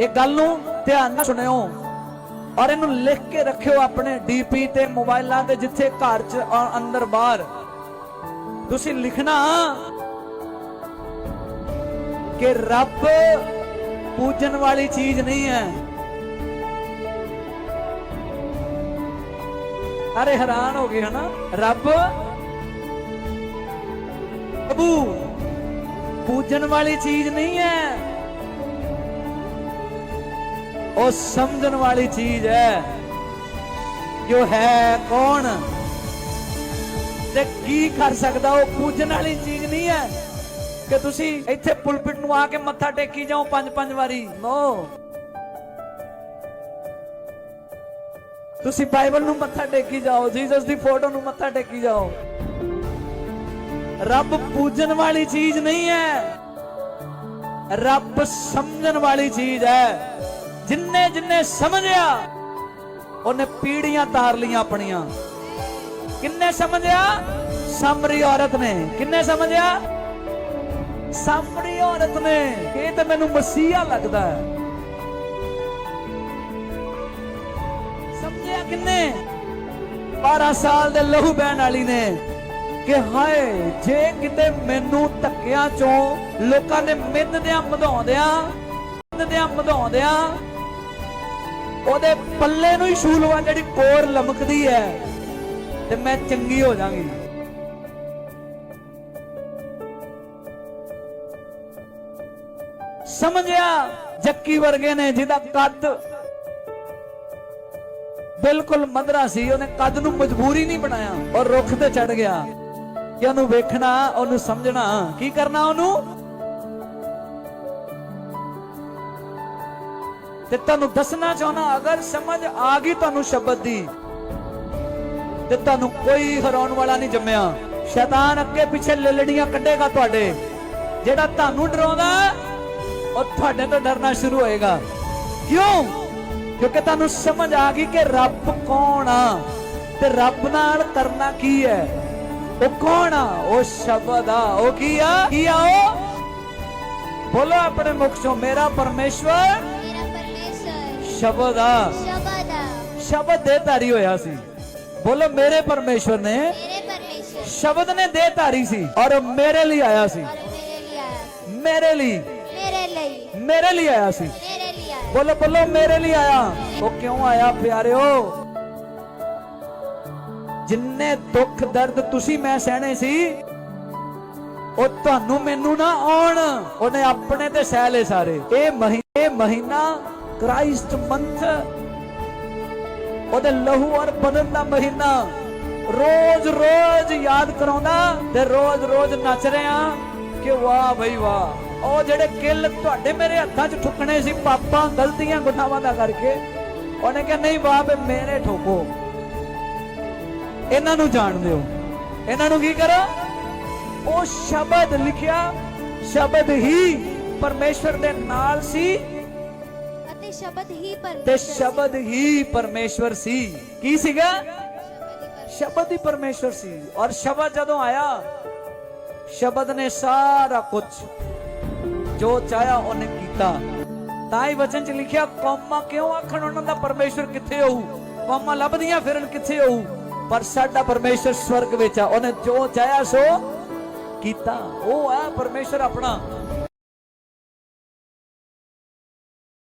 ਇਹ ਗੱਲ ਨੂੰ ਧਿਆਨ ਨਾਲ ਸੁਣਿਓ ਔਰ ਇਹਨੂੰ ਲਿਖ ਕੇ ਰੱਖਿਓ ਆਪਣੇ ਡੀਪੀ ਤੇ ਮੋਬਾਈਲਾਂ ਤੇ ਜਿੱਥੇ ਘਰ 'ਚ ਔਰ ਅੰਦਰ ਬਾਹਰ। ਤੁਸੀਂ ਲਿਖਣਾ ਕਿ ਰੱਬ ਪੂਜਣ ਵਾਲੀ ਚੀਜ਼ ਨਹੀਂ ਹੈ। ਅਰੇ ਹੈਰਾਨ ਹੋ ਗਏ ਹਨਾ ਰੱਬ ਪ੍ਰਭੂ ਪੂਜਣ ਵਾਲੀ ਚੀਜ਼ ਨਹੀਂ ਹੈ। ਉਹ ਸਮਝਣ ਵਾਲੀ ਚੀਜ਼ ਹੈ ਜੋ ਹੈ ਕੌਣ ਤੇ ਕੀ ਕਰ ਸਕਦਾ, ਉਹ ਪੂਜਣ ਵਾਲੀ ਚੀਜ਼ ਨਹੀਂ ਹੈ ਕਿ ਤੁਸੀਂ ਇੱਥੇ ਪੁਲਪਿਟ ਨੂੰ ਆ ਕੇ ਮੱਥਾ ਟੇਕੀ ਜਾਓ ਪੰਜ ਪੰਜ ਵਾਰੀ। ਨੋ ਤੁਸੀਂ ਬਾਈਬਲ ਨੂੰ ਮੱਥਾ ਟੇਕੀ ਜਾਓ, ਜੀਸਸ ਦੀ ਫੋਟੋ ਨੂੰ ਮੱਥਾ ਟੇਕੀ ਜਾਓ। ਰੱਬ ਪੂਜਣ ਵਾਲੀ ਚੀਜ਼ ਨਹੀਂ ਹੈ। ਰੱਬ ਸਮਝਣ ਵਾਲੀ ਚੀਜ਼ ਹੈ। ਜਿੰਨੇ ਜਿੰਨੇ ਸਮਝਿਆ, ਉਹਨੇ ਪੀੜੀਆਂ ਤਾਰ ਲੀਆਂ ਆਪਣੀਆਂ। ਕਿੰਨੇ ਸਮਝਿਆ? ਸਾਮਰੀ ਔਰਤ ਨੇ। ਕਿੰਨੇ ਸਮਝਿਆ? ਸਾਮਰੀ ਔਰਤ ਨੇ। ਇਹ ਤਾਂ ਮੈਨੂੰ ਮਸੀਹਾ ਲੱਗਦਾ ਹੈ। ਸਮਝਿਆ ਕਿੰਨੇ? 12 ਸਾਲ ਦੇ ਲਹੂ ਬਹਿਣ ਵਾਲੀ ਨੇ। ਕਿ ਹਾਏ, ਜੇ ਕਿਤੇ ਮੈਨੂੰ ਧੱਕਿਆਂ ਚੋਂ ਲੋਕਾਂ ਨੇ ਮਿੰਨਦਿਆਂ, ਮਧਾਉਂਦਿਆਂ ਮਿੰਨਦਿਆਂ, ਮਧਾਉਂਦਿਆਂ ਉਹਦੇ ਪੱਲੇ ਨੂੰ ਹੀ ਛੂਲਵਾ ਜਿਹੜੀ ਕੋਰ ਲਮਕਦੀ ਹੈ, ਤੇ ਮੈਂ ਚੰਗੀ ਹੋ ਜਾਵਾਂਗੀ। ਸਮਝਿਆ? ਜੱਕੀ ਵਰਗੇ ਨੇ ਜਿਹਦਾ ਕੱਦ ਬਿਲਕੁਲ ਮੰਦਰਾ ਸੀ, ਉਹਨੇ ਕੱਦ ਨੂੰ ਮਜਬੂਰੀ ਨਹੀਂ ਬਣਾਇਆ ਔਰ ਰੁੱਖ ਤੇ ਚੜ ਗਿਆ। ਕਿ ਉਹਨੂੰ ਵੇਖਣਾ, ਉਹਨੂੰ ਸਮਝਣਾ, ਕੀ ਕਰਨਾ ਉਹਨੂੰ? ਤੇ ਤੁਹਾਨੂੰ ਦੱਸਣਾ ਚਾਹੁੰਦਾ, ਅਗਰ ਸਮਝ ਆ ਗਈ ਤੁਹਾਨੂੰ ਸ਼ਬਦ ਦੀ, ਤੇ ਤੁਹਾਨੂੰ ਕੋਈ ਹਰਾਉਣ ਵਾਲਾ ਨਹੀਂ ਜੰਮਿਆ। ਸ਼ੈਤਾਨ ਅੱਗੇ ਪਿੱਛੇ ਲਲੜੀਆਂ ਕੱਢੇਗਾ ਤੁਹਾਡੇ। ਜਿਹੜਾ ਤੁਹਾਨੂੰ ਡਰਾਉਂਦਾ, ਉਹ ਤੁਹਾਡੇ ਤੋਂ ਡਰਨਾ ਸ਼ੁਰੂ ਹੋਏਗਾ। ਕਿਉਂ? ਕਿਉਂਕਿ ਤੁਹਾਨੂੰ ਸਮਝ ਆ ਗਈ ਕਿ ਰੱਬ ਕੌਣ ਆ, ਤੇ ਰੱਬ ਨਾਲ ਕਰਨਾ ਕੀ ਹੈ? ਉਹ ਕੌਣ ਆ? ਉਹ ਸ਼ਬਦ ਆ। ਉਹ ਕੀ ਆ? ਕੀ ਆ ਉਹ? ਬੋਲੋ ਆਪਣੇ ਮੁਖ ਚੋਂ, ਮੇਰਾ ਪਰਮੇਸ਼ਵਰ ਸ਼ਬਦ ਆ। ਸ਼ਬਦ ਆ। ਸ਼ਬਦ ਦੇ ਧਾਰੀ ਹੋਇਆ ਸੀ। ਬੋਲੋ ਮੇਰੇ ਪਰਮੇਸ਼ਵਰ ਨੇ ਮੇਰੇ ਪਰਮੇਸ਼ਰ ਸ਼ਬਦ ਨੇ ਦੇ ਧਾਰੀ ਸੀ ਔਰ ਮੇਰੇ ਲਈ ਆਇਆ ਸੀ। ਮੇਰੇ ਲਈ ਮੇਰੇ ਲਈ। ਮੇਰੇ ਲਈ। ਮੇਰੇ ਲਈ ਆਇਆ ਸੀ। ਮੇਰੇ ਲਈ ਆਇਆ ਬੋਲੋ ਬੋਲੋ ਮੇਰੇ ਲਈ ਆਇਆ। ਉਹ ਕਿਉਂ ਆਇਆ ਪਿਆਰਿਓ? ਜਿੰਨੇ ਦੁੱਖ ਦਰਦ ਤੁਸੀਂ ਮੈਂ ਸਹਿਣੇ ਸੀ ਉਹ ਤੁਹਾਨੂੰ ਮੈਨੂੰ ਨਾ ਆਉਣ। ਉਹਨੇ ਆਪਣੇ ਤੇ ਸਹਿ ਲਏ ਸਾਰੇ। ਇਹ ਮਹੀਨੇ ਮਹੀਨਾ ਕ੍ਰਾਈਸਟ ਮੰਥ ਉਹਦੇ ਲਹੂ ਔਰ ਬਦਨ ਦਾ ਮਹੀਨਾ ਰੋਜ਼ ਰੋਜ਼ ਯਾਦ ਕਰਾਉਂਦਾ ਤੇ ਰੋਜ਼ ਰੋਜ਼ ਨੱਚ ਰਿਹਾ ਕਿ ਵਾਹ ਬਈ ਵਾਹ ਉਹ ਜਿਹੜੇ ਕਿੱਲ ਤੁਹਾਡੇ ਮੇਰੇ ਹੱਥਾਂ 'ਚ ਠੁਕਣੇ ਸੀ ਪਾਪਾਂ ਗਲਤੀਆਂ ਗੁਨਾਹਾਂ ਦਾ ਕਰਕੇ ਉਹਨੇ ਕਿਹਾ ਨਹੀਂ ਬਾਪ ਮੇਰੇ ਠੋਕੋ ਇਹਨਾਂ ਨੂੰ ਜਾਣ ਦਿਓ ਇਹਨਾਂ ਨੂੰ ਕੀ ਕਰੋ ਉਹ ਸ਼ਬਦ ਲਿਖਿਆ ਸ਼ਬਦ ਹੀ ਪਰਮੇਸ਼ਵਰ ਦੇ ਨਾਲ ਸੀ ਸ਼ਬਦ ਹੀ ਤੇ ਪਰਮੇਸ਼ਰ ਸ਼ਬਦ ਹੀ ਪਰਮੇਸ਼ਵਰ ਸੀ। ਕੀ ਸੀਗਾ? ਸ਼ਬਦ ਹੀ ਪਰਮੇਸ਼ਵਰ ਸੀ। ਔਰ ਸ਼ਬਦ ਜਦੋਂ ਆਇਆ ਸ਼ਬਦ ਨੇ ਸਾਰਾ ਕੁਝ ਜੋ ਚਾਹਿਆ ਉਹਨੇ ਕੀਤਾ। ਤਾਂ ਹੀ ਵਚਨ ਚ ਲਿਖਿਆ ਕੌਮਾਂ ਕਿਉਂ ਆਖਣ ਉਹਨਾਂ ਦਾ ਪਰਮੇਸ਼ਵਰ ਕਿੱਥੇ ਹੋਊ? ਕੌਮਾਂ ਲੱਭਦੀਆਂ ਫਿਰਨ ਕਿੱਥੇ ਹੋਊ? ਪਰ ਸਾਡਾ ਪਰਮੇਸ਼ਵਰ ਸਵਰਗ ਵਿੱਚ ਆ। ਉਹਨੇ ਜੋ ਚਾਹਿਆ ਸੋ ਕੀਤਾ। ਉਹ ਆ ਪਰਮੇਸ਼ਵਰ ਆਪਣਾ।